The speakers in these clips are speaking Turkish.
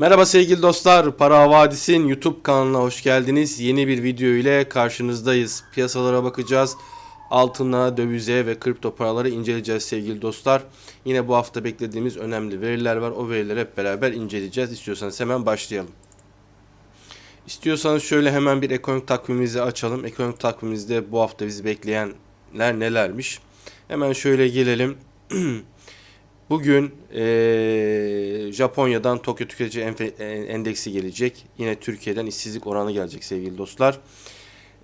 Merhaba sevgili dostlar, Para Havadis'in YouTube kanalına hoş geldiniz. Yeni bir video ile karşınızdayız. Piyasalara bakacağız. Altına, dövize ve kripto paraları inceleyeceğiz sevgili dostlar. Yine bu hafta beklediğimiz önemli veriler var. O verileri hep beraber inceleyeceğiz. İstiyorsanız hemen başlayalım. İstiyorsanız şöyle hemen bir ekonomik takvimimizi açalım. Ekonomik takvimimizde bu hafta bizi bekleyenler nelermiş? Hemen şöyle gelelim. Bugün eee, Japonya'dan Tokyo Tüketici e, Endeksi gelecek. Yine Türkiye'den işsizlik oranı gelecek sevgili dostlar.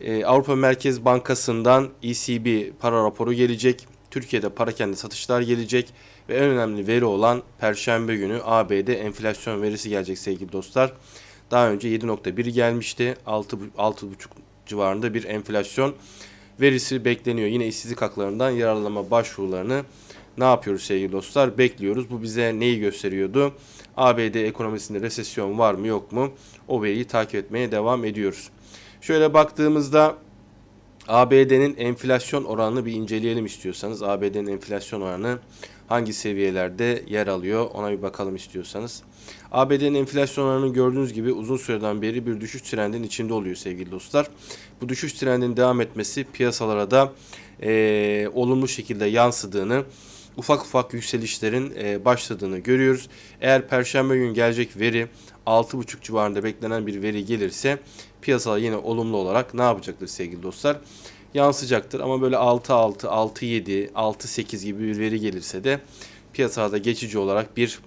Eee, Avrupa Merkez Bankası'ndan ECB para raporu gelecek. Türkiye'de para kendi satışlar gelecek. Ve en önemli veri olan Perşembe günü ABD enflasyon verisi gelecek sevgili dostlar. Daha önce 7.1 gelmişti. 6, 6.5 civarında bir enflasyon verisi bekleniyor. Yine işsizlik haklarından yararlanma başvurularını ne yapıyoruz sevgili dostlar? Bekliyoruz. Bu bize neyi gösteriyordu? ABD ekonomisinde resesyon var mı yok mu? O veriyi takip etmeye devam ediyoruz. Şöyle baktığımızda ABD'nin enflasyon oranını bir inceleyelim istiyorsanız. ABD'nin enflasyon oranı hangi seviyelerde yer alıyor ona bir bakalım istiyorsanız. ABD'nin enflasyon oranını gördüğünüz gibi uzun süreden beri bir düşüş trendinin içinde oluyor sevgili dostlar. Bu düşüş trendinin devam etmesi piyasalara da eee, olumlu şekilde yansıdığını, ufak ufak yükselişlerin eee, başladığını görüyoruz. Eğer perşembe gün gelecek veri 6.5 civarında beklenen bir veri gelirse piyasalar yine olumlu olarak ne yapacaktır sevgili dostlar? Yansıyacaktır ama böyle 6.6, 6.7, 6.8 gibi bir veri gelirse de piyasada geçici olarak bir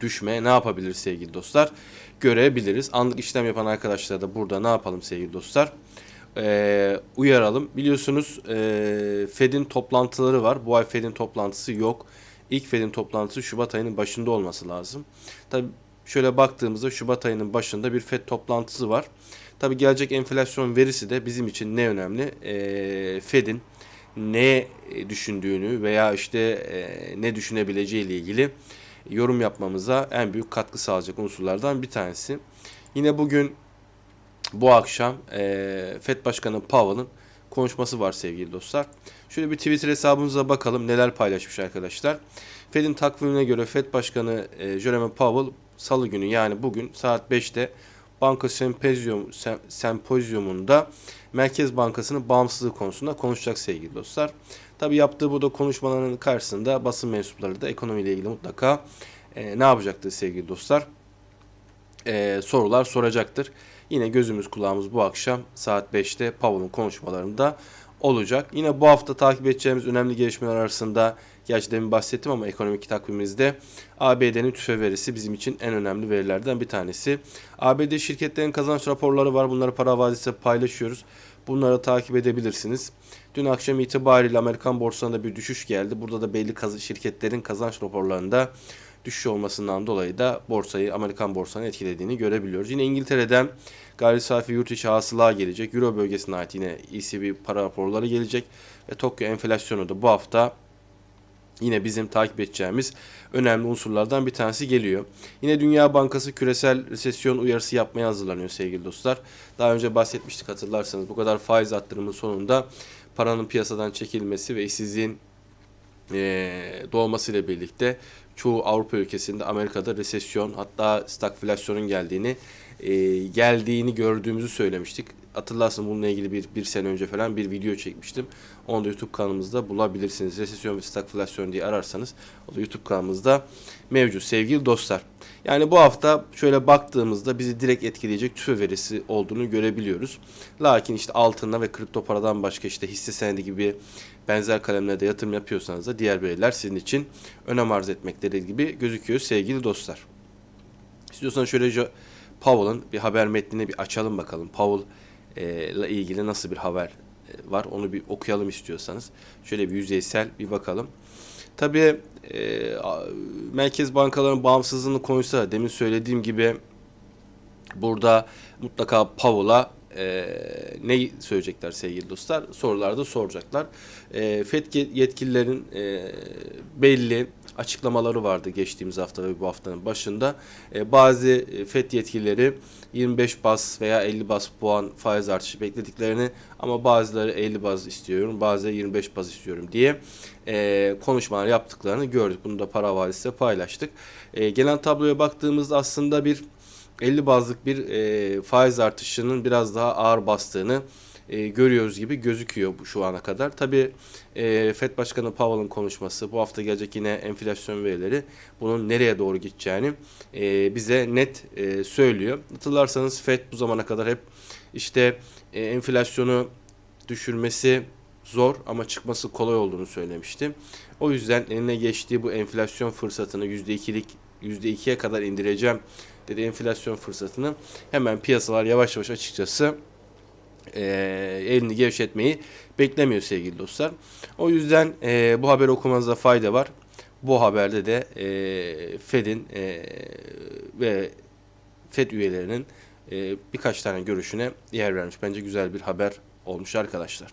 düşme ne yapabilir sevgili dostlar? Görebiliriz. Anlık işlem yapan arkadaşlar da burada ne yapalım sevgili dostlar? Ee, uyaralım. Biliyorsunuz ee, Fed'in toplantıları var. Bu ay Fed'in toplantısı yok. İlk Fed'in toplantısı Şubat ayının başında olması lazım. Tabi şöyle baktığımızda Şubat ayının başında bir Fed toplantısı var. Tabi gelecek enflasyon verisi de bizim için ne önemli? Ee, Fed'in ne düşündüğünü veya işte ee, ne düşünebileceği ile ilgili yorum yapmamıza en büyük katkı sağlayacak unsurlardan bir tanesi. Yine bugün bu akşam eee FED Başkanı Powell'ın konuşması var sevgili dostlar. Şöyle bir Twitter hesabımıza bakalım neler paylaşmış arkadaşlar. Fed'in takvimine göre Fed Başkanı eee, Jerome Powell salı günü yani bugün saat 5'te banka sempozyum, sem- sempozyumunda Merkez Bankası'nın bağımsızlığı konusunda konuşacak sevgili dostlar. Tabi yaptığı burada konuşmaların karşısında basın mensupları da ekonomiyle ilgili mutlaka eee, ne yapacaktır sevgili dostlar? Eee, sorular soracaktır. Yine gözümüz kulağımız bu akşam saat 5'te Powell'ın konuşmalarında olacak. Yine bu hafta takip edeceğimiz önemli gelişmeler arasında gerçi demin bahsettim ama ekonomik takvimimizde ABD'nin tüfe verisi bizim için en önemli verilerden bir tanesi. ABD şirketlerin kazanç raporları var. Bunları para vadisi paylaşıyoruz. Bunları takip edebilirsiniz. Dün akşam itibariyle Amerikan borsasında bir düşüş geldi. Burada da belli kaz- şirketlerin kazanç raporlarında düşüş olmasından dolayı da borsayı Amerikan borsanı etkilediğini görebiliyoruz. Yine İngiltere'den gayri safi yurt içi hasıla gelecek. Euro bölgesine ait yine ECB para raporları gelecek. Ve Tokyo enflasyonu da bu hafta yine bizim takip edeceğimiz önemli unsurlardan bir tanesi geliyor. Yine Dünya Bankası küresel resesyon uyarısı yapmaya hazırlanıyor sevgili dostlar. Daha önce bahsetmiştik hatırlarsanız bu kadar faiz arttırımının sonunda paranın piyasadan çekilmesi ve işsizliğin doğmasıyla birlikte çoğu Avrupa ülkesinde Amerika'da resesyon hatta stagflasyonun geldiğini eee, geldiğini gördüğümüzü söylemiştik. Hatırlarsın bununla ilgili bir, bir sene önce falan bir video çekmiştim. Onu da YouTube kanalımızda bulabilirsiniz. Resesyon ve stagflasyon diye ararsanız o da YouTube kanalımızda mevcut sevgili dostlar. Yani bu hafta şöyle baktığımızda bizi direkt etkileyecek tüfe verisi olduğunu görebiliyoruz. Lakin işte altına ve kripto paradan başka işte hisse senedi gibi benzer kalemlerde yatırım yapıyorsanız da diğer veriler sizin için önem arz etmekleri gibi gözüküyor sevgili dostlar. İstiyorsanız şöyle Powell'ın bir haber metnini bir açalım bakalım. Powell e, ile ilgili nasıl bir haber e, var onu bir okuyalım istiyorsanız. Şöyle bir yüzeysel bir bakalım. Tabii e, merkez bankaların bağımsızlığını konuşsa demin söylediğim gibi burada mutlaka Powell'a e, ne söyleyecekler sevgili dostlar? Sorularda soracaklar. E, FED ye- yetkililerin e, belli açıklamaları vardı geçtiğimiz hafta ve bu haftanın başında. E, bazı FED yetkilileri 25 bas veya 50 bas puan faiz artışı beklediklerini ama bazıları 50 baz istiyorum, bazıları 25 baz istiyorum diye e, konuşmalar yaptıklarını gördük. Bunu da para valisi paylaştık. E, gelen tabloya baktığımızda aslında bir 50 bazlık bir e, faiz artışının biraz daha ağır bastığını e, görüyoruz gibi gözüküyor şu ana kadar. Tabi e, FED Başkanı Powell'ın konuşması, bu hafta gelecek yine enflasyon verileri bunun nereye doğru gideceğini e, bize net e, söylüyor. Hatırlarsanız FED bu zamana kadar hep işte e, enflasyonu düşürmesi zor ama çıkması kolay olduğunu söylemişti. O yüzden eline geçtiği bu enflasyon fırsatını %2'lik %2'ye kadar indireceğim dedi enflasyon fırsatını hemen piyasalar yavaş yavaş açıkçası e, elini gevşetmeyi beklemiyor sevgili dostlar. O yüzden e, bu haberi okumanızda fayda var. Bu haberde de e, Fed'in e, ve Fed üyelerinin e, birkaç tane görüşüne yer vermiş. Bence güzel bir haber olmuş arkadaşlar.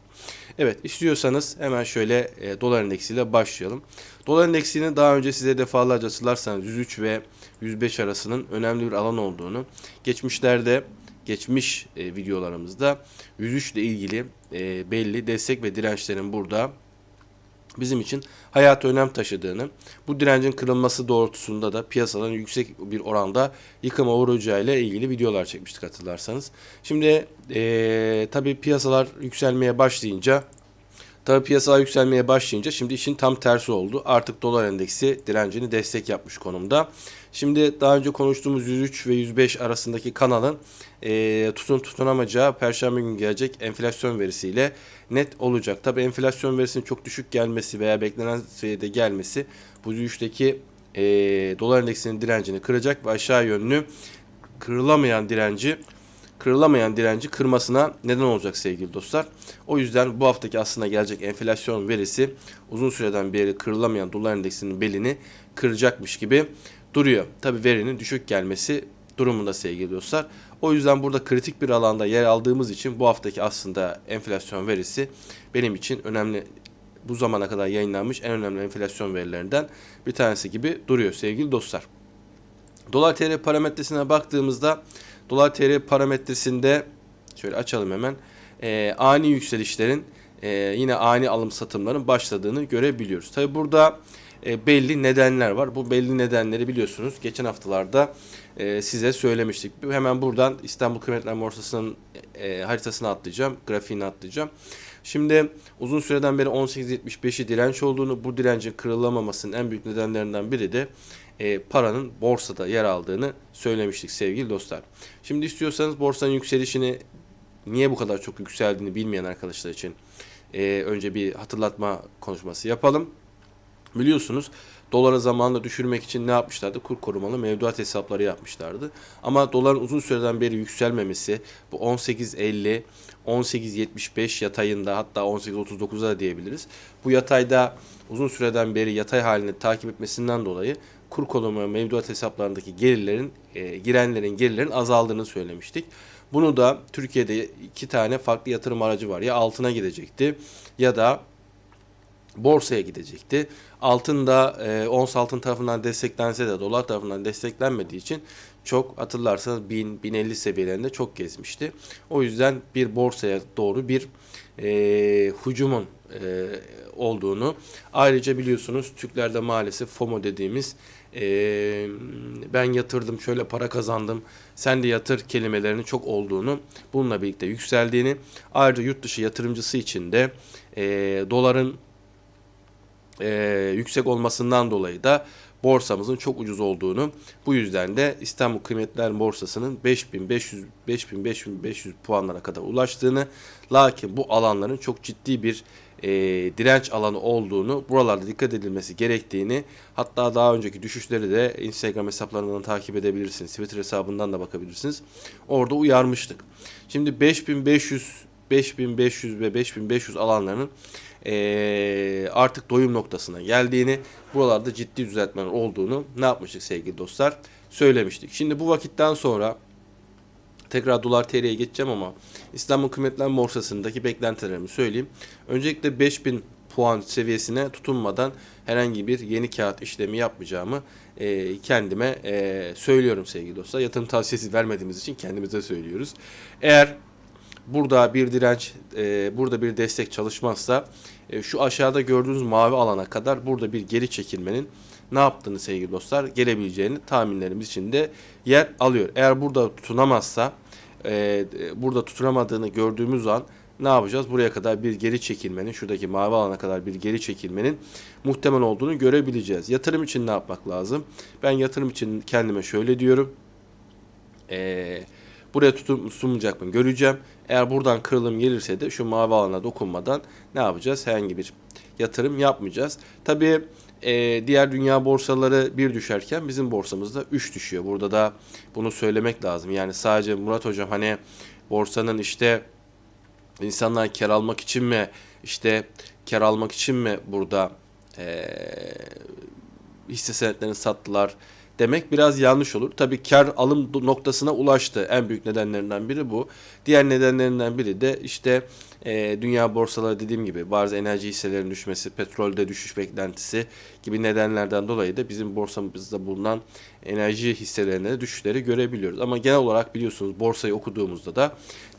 Evet istiyorsanız hemen şöyle e, dolar endeksiyle başlayalım. Dolar endeksini daha önce size defalarca hatırlarsanız 103 ve 105 arasının önemli bir alan olduğunu, geçmişlerde geçmiş e, videolarımızda 103 ile ilgili e, belli destek ve dirençlerin burada bizim için hayat önem taşıdığını, bu direncin kırılması doğrultusunda da piyasaların yüksek bir oranda yıkıma uğrayacağıyla ilgili videolar çekmiştik hatırlarsanız. Şimdi e, tabii piyasalar yükselmeye başlayınca Tabii piyasalar yükselmeye başlayınca şimdi işin tam tersi oldu. Artık dolar endeksi direncini destek yapmış konumda. Şimdi daha önce konuştuğumuz 103 ve 105 arasındaki kanalın e, tutun tutunamayacağı perşembe günü gelecek enflasyon verisiyle net olacak. Tabii enflasyon verisinin çok düşük gelmesi veya beklenen seviyede gelmesi bu 103'teki e, dolar endeksinin direncini kıracak ve aşağı yönlü kırılamayan direnci kırılamayan direnci kırmasına neden olacak sevgili dostlar. O yüzden bu haftaki aslında gelecek enflasyon verisi uzun süreden beri kırılamayan dolar endeksinin belini kıracakmış gibi duruyor. Tabi verinin düşük gelmesi durumunda sevgili dostlar. O yüzden burada kritik bir alanda yer aldığımız için bu haftaki aslında enflasyon verisi benim için önemli bu zamana kadar yayınlanmış en önemli enflasyon verilerinden bir tanesi gibi duruyor sevgili dostlar. Dolar TL parametresine baktığımızda Dolar TL parametresinde şöyle açalım hemen. E, ani yükselişlerin e, yine ani alım satımların başladığını görebiliyoruz. Tabi burada e, belli nedenler var. Bu belli nedenleri biliyorsunuz. Geçen haftalarda e, size söylemiştik. Hemen buradan İstanbul Kıymetler Borsası'nın e, haritasını atlayacağım. Grafiğini atlayacağım. Şimdi uzun süreden beri 18.75'i direnç olduğunu, bu direncin kırılamamasının en büyük nedenlerinden biri de e, paranın borsada yer aldığını söylemiştik sevgili dostlar. Şimdi istiyorsanız borsanın yükselişini niye bu kadar çok yükseldiğini bilmeyen arkadaşlar için e, önce bir hatırlatma konuşması yapalım. Biliyorsunuz doları zamanla düşürmek için ne yapmışlardı? Kur korumalı mevduat hesapları yapmışlardı. Ama doların uzun süreden beri yükselmemesi bu 18.50 18.75 yatayında hatta 18.39'a da diyebiliriz. Bu yatayda uzun süreden beri yatay halini takip etmesinden dolayı kur korumalı mevduat hesaplarındaki gelirlerin e, girenlerin gelirlerin azaldığını söylemiştik. Bunu da Türkiye'de iki tane farklı yatırım aracı var. Ya altına gidecekti ya da borsaya gidecekti. Altın da e, ons altın tarafından desteklense de dolar tarafından desteklenmediği için çok hatırlarsanız 1000-1050 seviyelerinde çok gezmişti. O yüzden bir borsaya doğru bir e, hücumun e, olduğunu. Ayrıca biliyorsunuz Türklerde maalesef FOMO dediğimiz e, ben yatırdım şöyle para kazandım sen de yatır kelimelerinin çok olduğunu bununla birlikte yükseldiğini. Ayrıca yurt dışı yatırımcısı için de e, doların e, yüksek olmasından dolayı da borsamızın çok ucuz olduğunu bu yüzden de İstanbul Kıymetler Borsası'nın 5500 5500 puanlara kadar ulaştığını lakin bu alanların çok ciddi bir e, direnç alanı olduğunu buralarda dikkat edilmesi gerektiğini hatta daha önceki düşüşleri de Instagram hesaplarından takip edebilirsiniz. Twitter hesabından da bakabilirsiniz. Orada uyarmıştık. Şimdi 5500 5500 ve 5500 alanlarının e, artık doyum noktasına geldiğini, buralarda ciddi düzeltmeler olduğunu ne yapmıştık sevgili dostlar? Söylemiştik. Şimdi bu vakitten sonra tekrar dolar TL'ye geçeceğim ama İstanbul Kıymetler Borsası'ndaki beklentilerimi söyleyeyim. Öncelikle 5000 puan seviyesine tutunmadan herhangi bir yeni kağıt işlemi yapmayacağımı e, kendime e, söylüyorum sevgili dostlar. Yatırım tavsiyesi vermediğimiz için kendimize söylüyoruz. Eğer burada bir direnç, e, burada bir destek çalışmazsa e, şu aşağıda gördüğünüz mavi alana kadar burada bir geri çekilmenin ne yaptığını sevgili dostlar gelebileceğini tahminlerimiz içinde yer alıyor. Eğer burada tutunamazsa e, burada tutunamadığını gördüğümüz an ne yapacağız? Buraya kadar bir geri çekilmenin, şuradaki mavi alana kadar bir geri çekilmenin muhtemel olduğunu görebileceğiz. Yatırım için ne yapmak lazım? Ben yatırım için kendime şöyle diyorum. Eee Buraya tutum sunmayacak mı göreceğim. Eğer buradan kırılım gelirse de şu mavi alana dokunmadan ne yapacağız? Herhangi bir yatırım yapmayacağız. Tabii e, diğer dünya borsaları bir düşerken bizim borsamızda 3 düşüyor. Burada da bunu söylemek lazım. Yani sadece Murat Hocam hani borsanın işte insanlar kar almak için mi işte kar almak için mi burada e, hisse senetlerini sattılar demek biraz yanlış olur. Tabii kar alım noktasına ulaştı. En büyük nedenlerinden biri bu. Diğer nedenlerinden biri de işte e, dünya borsaları dediğim gibi bazı enerji hisselerinin düşmesi, petrolde düşüş beklentisi gibi nedenlerden dolayı da bizim borsamızda bulunan enerji hisselerinde de düşüşleri görebiliyoruz. Ama genel olarak biliyorsunuz borsayı okuduğumuzda da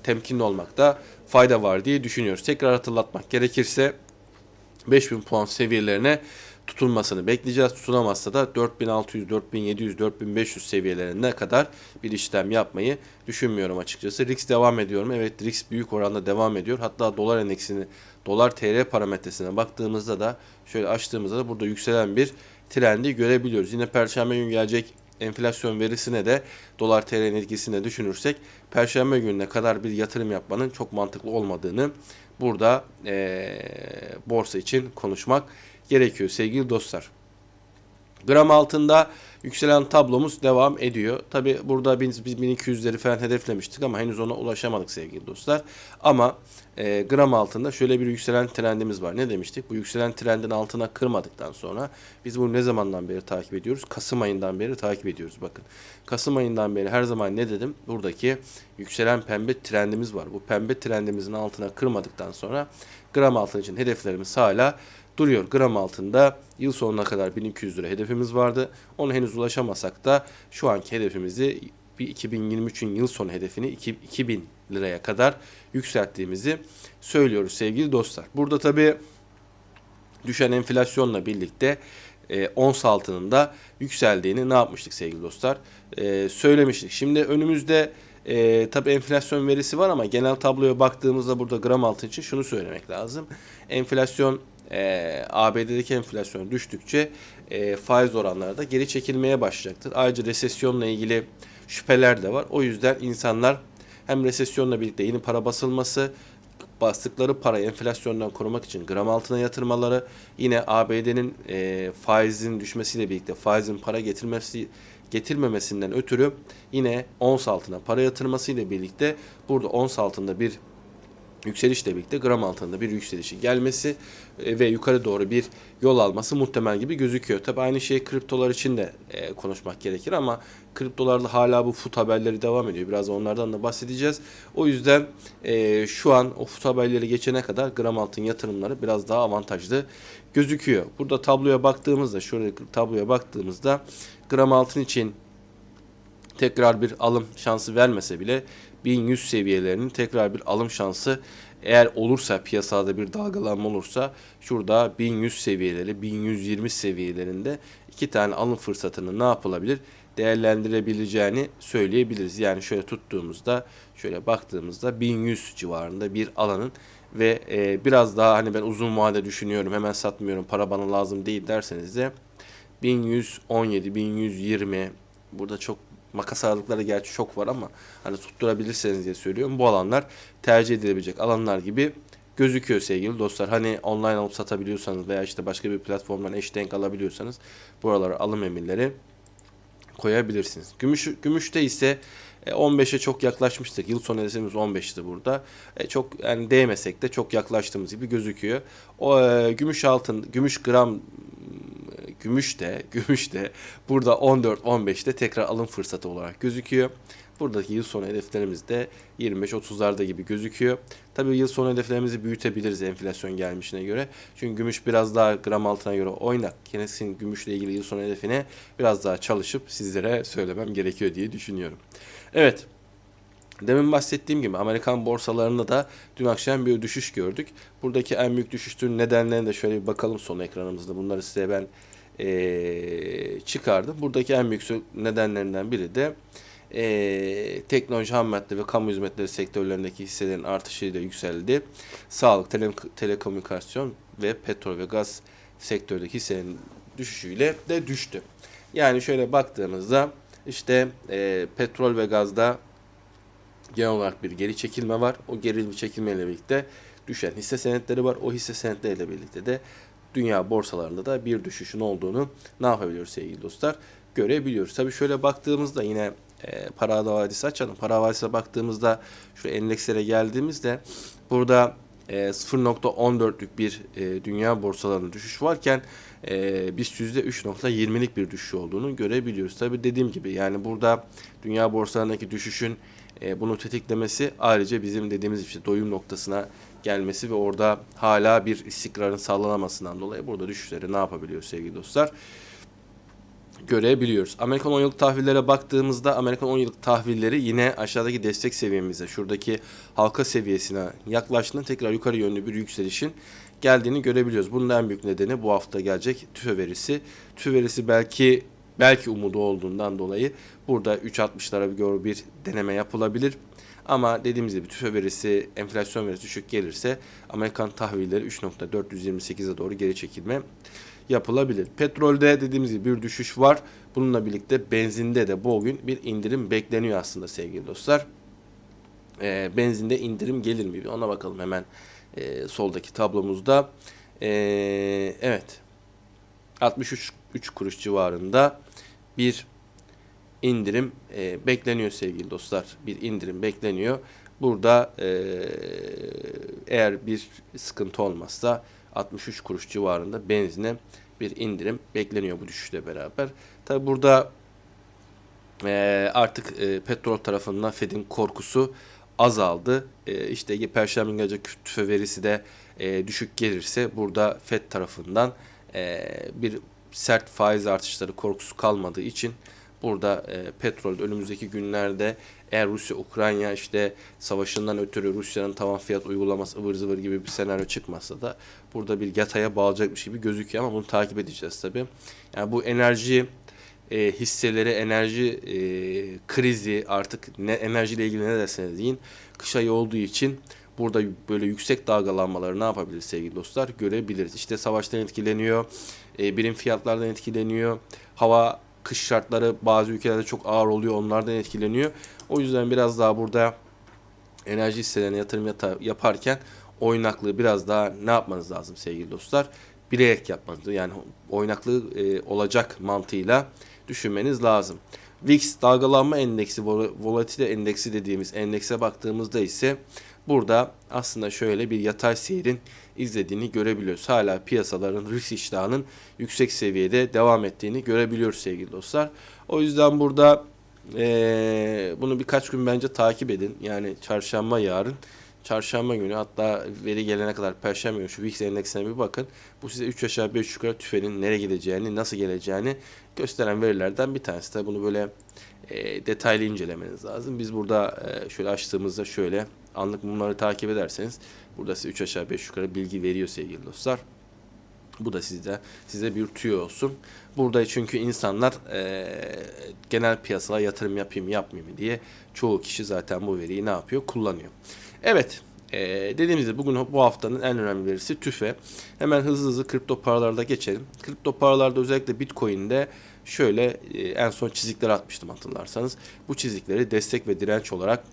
temkinli olmakta fayda var diye düşünüyoruz. Tekrar hatırlatmak gerekirse 5000 puan seviyelerine tutulmasını bekleyeceğiz. Tutunamazsa da 4600, 4700, 4500 seviyelerine kadar bir işlem yapmayı düşünmüyorum açıkçası. RIX devam ediyorum. Evet RIX büyük oranda devam ediyor. Hatta dolar endeksini, dolar TL parametresine baktığımızda da şöyle açtığımızda da burada yükselen bir trendi görebiliyoruz. Yine perşembe günü gelecek enflasyon verisine de dolar TL'nin etkisine düşünürsek perşembe gününe kadar bir yatırım yapmanın çok mantıklı olmadığını burada e, borsa için konuşmak gerekiyor sevgili dostlar. Gram altında yükselen tablomuz devam ediyor. Tabi burada biz, biz 1200'leri falan hedeflemiştik ama henüz ona ulaşamadık sevgili dostlar. Ama e, gram altında şöyle bir yükselen trendimiz var. Ne demiştik? Bu yükselen trendin altına kırmadıktan sonra biz bunu ne zamandan beri takip ediyoruz? Kasım ayından beri takip ediyoruz bakın. Kasım ayından beri her zaman ne dedim? Buradaki yükselen pembe trendimiz var. Bu pembe trendimizin altına kırmadıktan sonra gram altın için hedeflerimiz hala duruyor. Gram altında yıl sonuna kadar 1200 lira hedefimiz vardı. Onu henüz ulaşamasak da şu anki hedefimizi bir 2023'ün yıl sonu hedefini 2000 liraya kadar yükselttiğimizi söylüyoruz sevgili dostlar. Burada tabi düşen enflasyonla birlikte e, ons altının da yükseldiğini ne yapmıştık sevgili dostlar? E, söylemiştik. Şimdi önümüzde e, tabi enflasyon verisi var ama genel tabloya baktığımızda burada gram altın için şunu söylemek lazım. Enflasyon e, ABD'deki enflasyon düştükçe e, faiz oranları da geri çekilmeye başlayacaktır. Ayrıca resesyonla ilgili şüpheler de var. O yüzden insanlar hem resesyonla birlikte yeni para basılması, bastıkları parayı enflasyondan korumak için gram altına yatırmaları, yine ABD'nin e, faizin düşmesiyle birlikte faizin para getirmesi getirmemesinden ötürü yine ons altına para yatırmasıyla birlikte burada ons altında bir yükselişle birlikte gram altında bir yükselişi gelmesi e, ve yukarı doğru bir yol alması muhtemel gibi gözüküyor. Tabi aynı şey kriptolar için de e, konuşmak gerekir ama kriptolarda hala bu fut haberleri devam ediyor. Biraz onlardan da bahsedeceğiz. O yüzden e, şu an o fut haberleri geçene kadar gram altın yatırımları biraz daha avantajlı gözüküyor. Burada tabloya baktığımızda, şöyle tabloya baktığımızda gram altın için tekrar bir alım şansı vermese bile 1100 seviyelerinin tekrar bir alım şansı eğer olursa piyasada bir dalgalanma olursa şurada 1100 seviyeleri 1120 seviyelerinde iki tane alım fırsatını ne yapılabilir değerlendirebileceğini söyleyebiliriz. Yani şöyle tuttuğumuzda şöyle baktığımızda 1100 civarında bir alanın ve e, biraz daha hani ben uzun vade düşünüyorum hemen satmıyorum para bana lazım değil derseniz de 1117 1120 burada çok makas aralıkları gerçi çok var ama hani tutturabilirseniz diye söylüyorum. Bu alanlar tercih edilebilecek alanlar gibi gözüküyor sevgili dostlar. Hani online alıp satabiliyorsanız veya işte başka bir platformdan eş denk alabiliyorsanız buralara alım emirleri koyabilirsiniz. Gümüş, gümüşte ise 15'e çok yaklaşmıştık. Yıl sonu hedefimiz 15'ti burada. E, çok yani değmesek de çok yaklaştığımız gibi gözüküyor. O e, gümüş altın, gümüş gram gümüş de gümüş de burada 14-15'te tekrar alım fırsatı olarak gözüküyor. Buradaki yıl sonu hedeflerimiz de 25-30'larda gibi gözüküyor. Tabii yıl sonu hedeflerimizi büyütebiliriz enflasyon gelmişine göre. Çünkü gümüş biraz daha gram altına göre oynak. Kendisinin gümüşle ilgili yıl sonu hedefine biraz daha çalışıp sizlere söylemem gerekiyor diye düşünüyorum. Evet. Demin bahsettiğim gibi Amerikan borsalarında da dün akşam bir düşüş gördük. Buradaki en büyük düşüşün nedenlerine de şöyle bir bakalım son ekranımızda. Bunları size ben eee, çıkardım. Buradaki en büyük nedenlerinden biri de eee, teknoloji, ham madde ve kamu hizmetleri sektörlerindeki hisselerin artışıyla yükseldi. Sağlık, tele, telekomünikasyon ve petrol ve gaz sektördeki hisselerin düşüşüyle de düştü. Yani şöyle baktığımızda işte eee, petrol ve gazda genel olarak bir geri çekilme var. O geri çekilmeyle birlikte düşen hisse senetleri var. O hisse senetleriyle birlikte de dünya borsalarında da bir düşüşün olduğunu ne yapabiliyoruz sevgili dostlar? Görebiliyoruz. Tabii şöyle baktığımızda yine e, para havadisi açalım. Para havadisine baktığımızda şu endekslere geldiğimizde burada e, 0.14'lük bir e, dünya borsalarında düşüş varken e, BIST %3.20'lik bir düşüş olduğunu görebiliyoruz. Tabii dediğim gibi yani burada dünya borsalarındaki düşüşün e, bunu tetiklemesi ayrıca bizim dediğimiz işte doyum noktasına gelmesi ve orada hala bir istikrarın sağlanamasından dolayı burada düşüşleri ne yapabiliyor sevgili dostlar? görebiliyoruz. Amerikan 10 yıllık tahvillere baktığımızda Amerikan 10 yıllık tahvilleri yine aşağıdaki destek seviyemize, şuradaki halka seviyesine yaklaştığında tekrar yukarı yönlü bir yükselişin geldiğini görebiliyoruz. Bunun en büyük nedeni bu hafta gelecek tüfe verisi. Tüfe verisi belki belki umudu olduğundan dolayı burada 3.60'lara bir deneme yapılabilir. Ama dediğimiz gibi tüfe verisi, enflasyon verisi düşük gelirse Amerikan tahvilleri 3.428'e doğru geri çekilme yapılabilir. Petrolde dediğimiz gibi bir düşüş var. Bununla birlikte benzinde de bugün bir indirim bekleniyor aslında sevgili dostlar. E, benzinde indirim gelir mi? Ona bakalım hemen e, soldaki tablomuzda. E, evet. 63 3 kuruş civarında bir indirim e, bekleniyor sevgili dostlar. Bir indirim bekleniyor. Burada e, eğer bir sıkıntı olmazsa 63 kuruş civarında benzine bir indirim bekleniyor bu düşüşle beraber. Tabi burada e, artık e, petrol tarafından Fed'in korkusu azaldı. E, işte Perşembe gelecek tüfe verisi de e, düşük gelirse burada Fed tarafından e, bir sert faiz artışları korkusu kalmadığı için burada e, petrol önümüzdeki günlerde eğer Rusya Ukrayna işte savaşından ötürü Rusya'nın tavan fiyat uygulaması ıvır zıvır gibi bir senaryo çıkmasa da burada bir yataya bağlayacakmış gibi gözüküyor ama bunu takip edeceğiz tabi. Yani bu enerji e, hisseleri, enerji e, krizi artık ne enerjiyle ilgili ne derseniz deyin kış ayı olduğu için burada böyle yüksek dalgalanmaları ne yapabiliriz sevgili dostlar görebiliriz. İşte savaştan etkileniyor, e, birim fiyatlardan etkileniyor, hava kış şartları bazı ülkelerde çok ağır oluyor onlardan etkileniyor. O yüzden biraz daha burada enerji hisselerine yatırım yaparken oynaklığı biraz daha ne yapmanız lazım sevgili dostlar? Bilerek yapmanız yani oynaklığı e, olacak mantığıyla düşünmeniz lazım. VIX dalgalanma endeksi, volatilite endeksi dediğimiz endekse baktığımızda ise burada aslında şöyle bir yatay seyrin izlediğini görebiliyoruz. Hala piyasaların risk iştahının yüksek seviyede devam ettiğini görebiliyoruz sevgili dostlar. O yüzden burada ee, bunu birkaç gün bence takip edin. Yani çarşamba yarın. Çarşamba günü hatta veri gelene kadar perşembe günü şu VIX endeksine bir bakın. Bu size 3 aşağı 5 yukarı tüfenin nereye gideceğini, nasıl geleceğini gösteren verilerden bir tanesi. Tabi bunu böyle e, detaylı incelemeniz lazım. Biz burada e, şöyle açtığımızda şöyle anlık bunları takip ederseniz burada size 3 aşağı 5 yukarı bilgi veriyor sevgili dostlar. Bu da sizde size bir tüyo olsun. Burada çünkü insanlar e, genel piyasaya yatırım yapayım yapmayayım diye çoğu kişi zaten bu veriyi ne yapıyor? Kullanıyor. Evet. E, dediğimiz gibi bugün bu haftanın en önemli verisi tüfe. Hemen hızlı hızlı kripto paralarda geçelim. Kripto paralarda özellikle Bitcoin'de şöyle e, en son çizikler atmıştım hatırlarsanız. Bu çizikleri destek ve direnç olarak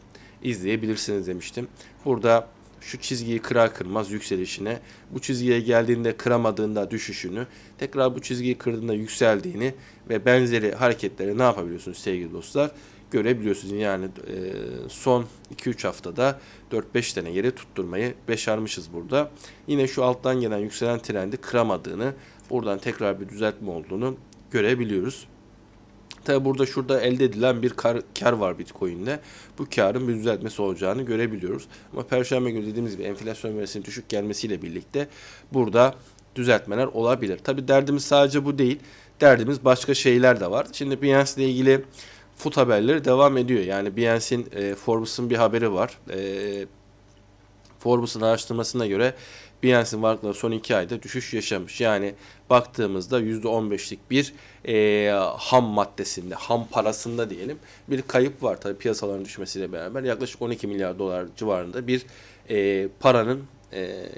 izleyebilirsiniz demiştim. Burada şu çizgiyi kırar kırmaz yükselişine, bu çizgiye geldiğinde kıramadığında düşüşünü, tekrar bu çizgiyi kırdığında yükseldiğini ve benzeri hareketleri ne yapabiliyorsunuz sevgili dostlar? Görebiliyorsunuz yani e, son 2-3 haftada 4-5 tane yere tutturmayı başarmışız burada. Yine şu alttan gelen yükselen trendi kıramadığını buradan tekrar bir düzeltme olduğunu görebiliyoruz. Tabi burada şurada elde edilen bir kar, kar var Bitcoin'de. Bu karın bir düzeltmesi olacağını görebiliyoruz. Ama Perşembe günü dediğimiz gibi enflasyon verisinin düşük gelmesiyle birlikte burada düzeltmeler olabilir. Tabi derdimiz sadece bu değil. Derdimiz başka şeyler de var. Şimdi Binance ile ilgili foot haberleri devam ediyor. Yani Binance'in e, Forbes'un bir haberi var. E, Forbes'un araştırmasına göre Binance'in varlıkları son 2 ayda düşüş yaşamış. Yani baktığımızda %15'lik bir e, ham maddesinde, ham parasında diyelim bir kayıp var. Tabii piyasaların düşmesiyle beraber yaklaşık 12 milyar dolar civarında bir e, paranın e,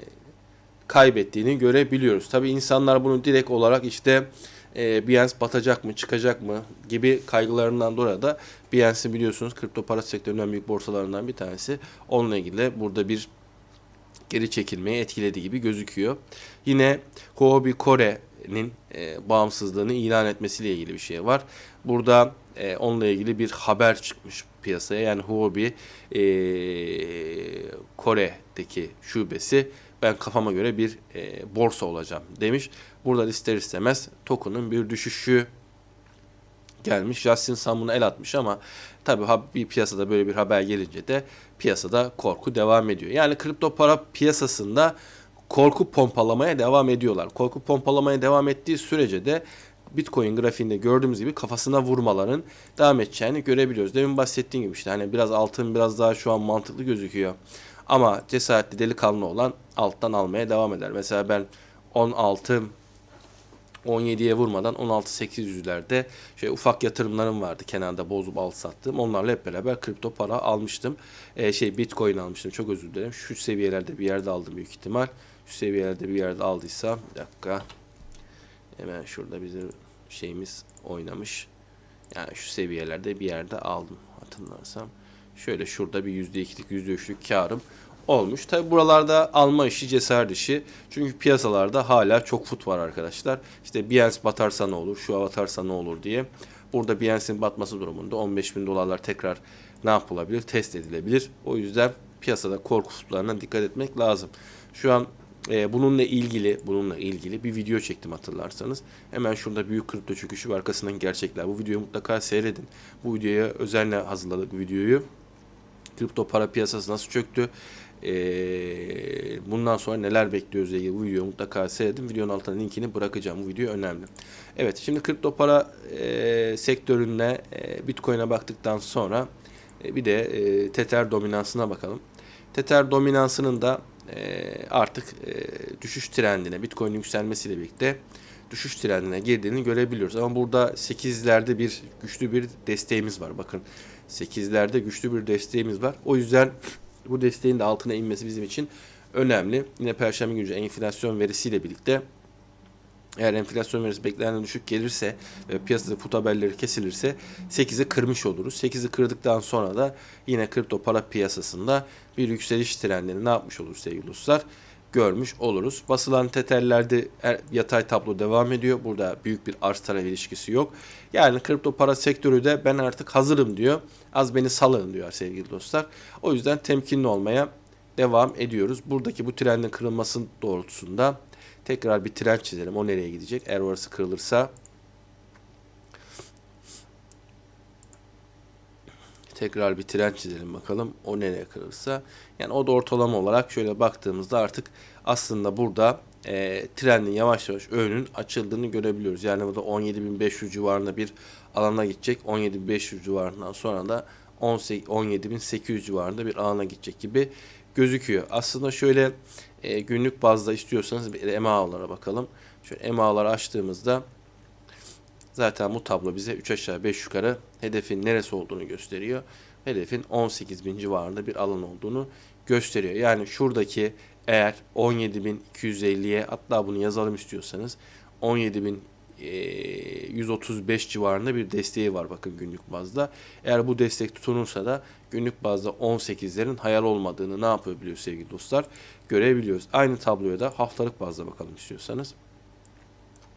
kaybettiğini görebiliyoruz. Tabii insanlar bunu direkt olarak işte e, Binance batacak mı, çıkacak mı gibi kaygılarından dolayı da Binance'i biliyorsunuz kripto para sektörünün en büyük borsalarından bir tanesi. Onunla ilgili de burada bir geri çekilmeyi etkilediği gibi gözüküyor. Yine Huobi Kore'nin e, bağımsızlığını ilan etmesiyle ilgili bir şey var. Burada e, onunla ilgili bir haber çıkmış piyasaya. Yani Huobi e, Kore'deki şubesi ben kafama göre bir e, borsa olacağım demiş. Burada ister istemez token'ın bir düşüşü gelmiş. Justin Sun buna el atmış ama tabii bir piyasada böyle bir haber gelince de piyasada korku devam ediyor. Yani kripto para piyasasında korku pompalamaya devam ediyorlar. Korku pompalamaya devam ettiği sürece de Bitcoin grafiğinde gördüğümüz gibi kafasına vurmaların devam edeceğini görebiliyoruz. Demin bahsettiğim gibi işte hani biraz altın biraz daha şu an mantıklı gözüküyor. Ama cesaretli delikanlı olan alttan almaya devam eder. Mesela ben 16 17'ye vurmadan 16-800'lerde şey ufak yatırımlarım vardı kenarda bozup alt sattım. Onlarla hep beraber kripto para almıştım. Ee, şey Bitcoin almıştım. Çok özür dilerim. Şu seviyelerde bir yerde aldım büyük ihtimal. Şu seviyelerde bir yerde aldıysam bir dakika. Hemen şurada bizim şeyimiz oynamış. Yani şu seviyelerde bir yerde aldım hatırlarsam. Şöyle şurada bir %2'lik %3'lük karım olmuş. Tabi buralarda alma işi cesaret işi. Çünkü piyasalarda hala çok fut var arkadaşlar. İşte Binance batarsa ne olur, şu batarsa ne olur diye. Burada Binance'in batması durumunda 15 bin dolarlar tekrar ne yapılabilir? Test edilebilir. O yüzden piyasada korku futlarına dikkat etmek lazım. Şu an e, bununla ilgili bununla ilgili bir video çektim hatırlarsanız. Hemen şurada büyük kripto çöküşü ve arkasından gerçekler. Bu videoyu mutlaka seyredin. Bu videoya özenle hazırladık videoyu. Kripto para piyasası nasıl çöktü? Ee, bundan sonra neler bekliyoruz diye bu videoyu mutlaka seyredin. Videonun altına linkini bırakacağım. Bu video önemli. Evet şimdi kripto para e, sektöründe e, Bitcoin'e baktıktan sonra e, bir de e, Tether dominansına bakalım. Tether dominansının da e, artık e, düşüş trendine, Bitcoin'in yükselmesiyle birlikte düşüş trendine girdiğini görebiliyoruz. Ama burada 8'lerde bir güçlü bir desteğimiz var. Bakın 8'lerde güçlü bir desteğimiz var. O yüzden bu desteğin de altına inmesi bizim için önemli. Yine perşembe günü enflasyon verisiyle birlikte eğer enflasyon verisi beklenenden düşük gelirse ve piyasada put haberleri kesilirse 8'i kırmış oluruz. 8'i kırdıktan sonra da yine kripto para piyasasında bir yükseliş trendini ne yapmış oluruz sevgili dostlar? Görmüş oluruz. Basılan tetellerde er, yatay tablo devam ediyor. Burada büyük bir arz talep ilişkisi yok. Yani kripto para sektörü de ben artık hazırım diyor. Az beni salın diyor sevgili dostlar. O yüzden temkinli olmaya devam ediyoruz. Buradaki bu trendin kırılması doğrultusunda tekrar bir trend çizelim. O nereye gidecek? Eğer orası kırılırsa tekrar bir trend çizelim bakalım. O nereye kırılırsa. Yani o da ortalama olarak şöyle baktığımızda artık aslında burada e, trendin yavaş yavaş önünün açıldığını görebiliyoruz. Yani burada 17.500 civarında bir alana gidecek. 17.500 civarından sonra da 17.800 civarında bir alana gidecek gibi gözüküyor. Aslında şöyle e, günlük bazda istiyorsanız bir EMA'lara bakalım. Şöyle EMA'ları açtığımızda zaten bu tablo bize 3 aşağı 5 yukarı hedefin neresi olduğunu gösteriyor. Hedefin 18.000 civarında bir alan olduğunu gösteriyor. Yani şuradaki eğer 17.250'ye hatta bunu yazalım istiyorsanız 17.135 civarında bir desteği var bakın günlük bazda. Eğer bu destek tutunursa da günlük bazda 18'lerin hayal olmadığını ne yapabiliyor sevgili dostlar görebiliyoruz. Aynı tabloya da haftalık bazda bakalım istiyorsanız.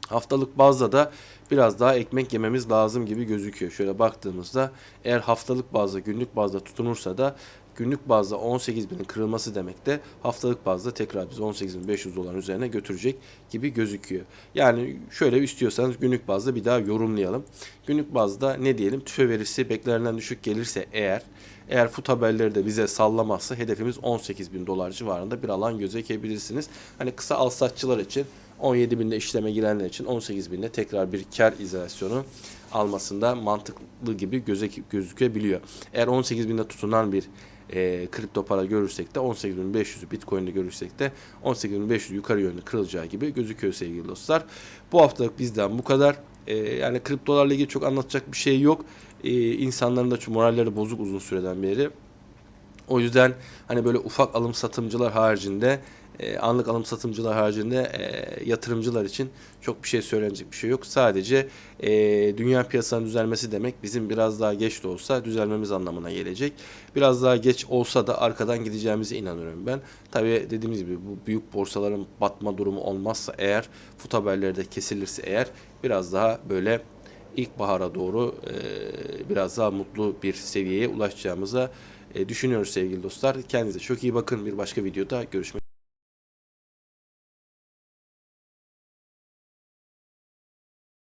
Haftalık bazda da biraz daha ekmek yememiz lazım gibi gözüküyor. Şöyle baktığımızda eğer haftalık bazda günlük bazda tutunursa da günlük bazda 18.000'in kırılması demek de haftalık bazda tekrar biz 18.500 doların üzerine götürecek gibi gözüküyor. Yani şöyle istiyorsanız günlük bazda bir daha yorumlayalım. Günlük bazda ne diyelim tüfe verisi beklenenden düşük gelirse eğer eğer fut haberleri de bize sallamazsa hedefimiz 18 bin dolar civarında bir alan gözükebilirsiniz. Hani kısa alsatçılar için 17 binde işleme girenler için 18 binde tekrar bir kar izolasyonu almasında mantıklı gibi gözükebiliyor. Eğer 18 binde tutunan bir e, kripto para görürsek de 18.500'ü Bitcoin'de görürsek de 18.500 yukarı yönlü kırılacağı gibi gözüküyor sevgili dostlar. Bu haftalık bizden bu kadar. E, yani kriptolarla ilgili çok anlatacak bir şey yok. E, insanların da moralleri bozuk uzun süreden beri. O yüzden hani böyle ufak alım satımcılar haricinde e, anlık alım satımcılar haricinde e, yatırımcılar için çok bir şey söylenecek bir şey yok. Sadece e, dünya piyasanın düzelmesi demek bizim biraz daha geç de olsa düzelmemiz anlamına gelecek. Biraz daha geç olsa da arkadan gideceğimize inanıyorum ben. Tabii dediğimiz gibi bu büyük borsaların batma durumu olmazsa eğer fut haberleri de kesilirse eğer biraz daha böyle ilkbahara doğru biraz daha mutlu bir seviyeye ulaşacağımıza düşünüyoruz sevgili dostlar. Kendinize çok iyi bakın. Bir başka videoda görüşmek